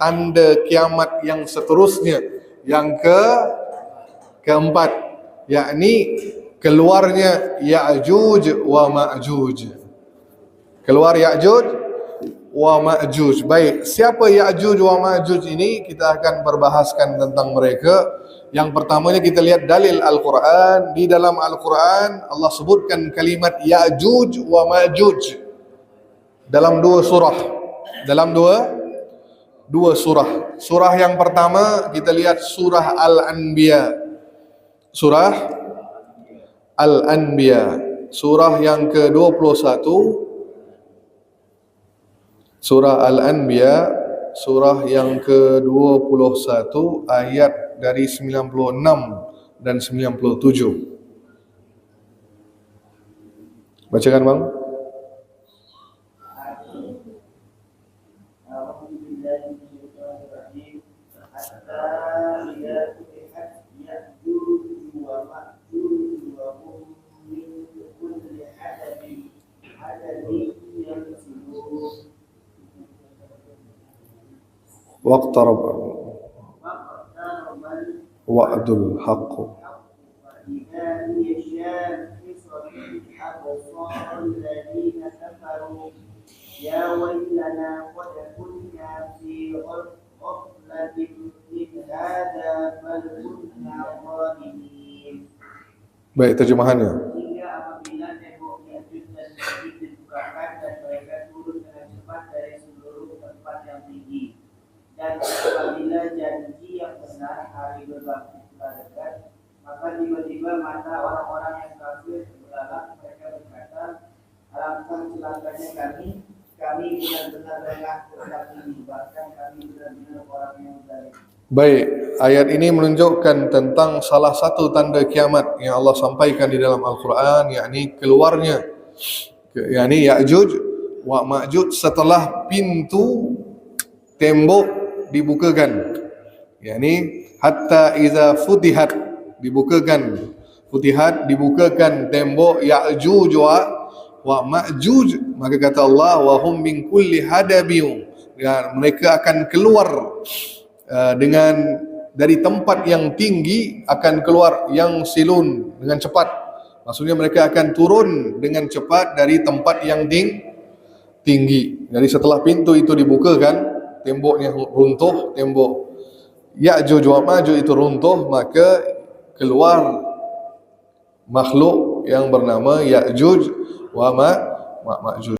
tanda kiamat yang seterusnya. Yang ke keempat yakni keluarnya Ya'juj wa Ma'juj. Keluar Ya'juj wa Ma'juj. Baik siapa Ya'juj wa Ma'juj ini? Kita akan berbahaskan tentang mereka. Yang pertamanya kita lihat dalil Al-Quran. Di dalam Al-Quran Allah sebutkan kalimat Ya'juj wa Ma'juj. Dalam dua surah. Dalam dua dua surah. Surah yang pertama kita lihat surah Al-Anbiya. Surah Al-Anbiya. Surah yang ke-21. Surah Al-Anbiya surah yang ke-21 ayat dari 96 dan 97 bacakan bang واقترب وعد الحق. الحق وإذا هي شاخصة أبصار الذين كفروا يا ويلنا قد كنا في غفلة من هذا بل كنا ظالمين. baik terjemahannya Dan apabila janji yang benar hari berbakti telah dekat, maka tiba-tiba mata orang-orang yang kafir belalak mereka berkata, Alangkah celakanya kami, kami benar-benar lengah ini, bahkan kami benar-benar orang yang zalim. Baik, ayat ini menunjukkan tentang salah satu tanda kiamat yang Allah sampaikan di dalam Al-Quran, yakni keluarnya, yakni Ya'juj wa Ma'juj setelah pintu tembok dibukakan. Yakni hatta iza futihat dibukakan. Futihat dibukakan tembok Ya'juj wa wa Ma'juj. Maka kata Allah wa hum min kulli hadabiyu. Ya, mereka akan keluar Uh, dengan dari tempat yang tinggi akan keluar yang silun dengan cepat. Maksudnya mereka akan turun dengan cepat dari tempat yang ting tinggi. Jadi setelah pintu itu dibukakan, temboknya runtuh, tembok Ya'juj wa Ma'juj itu runtuh, maka keluar makhluk yang bernama Ya'juj wa Ma- Ma- Ma'juj.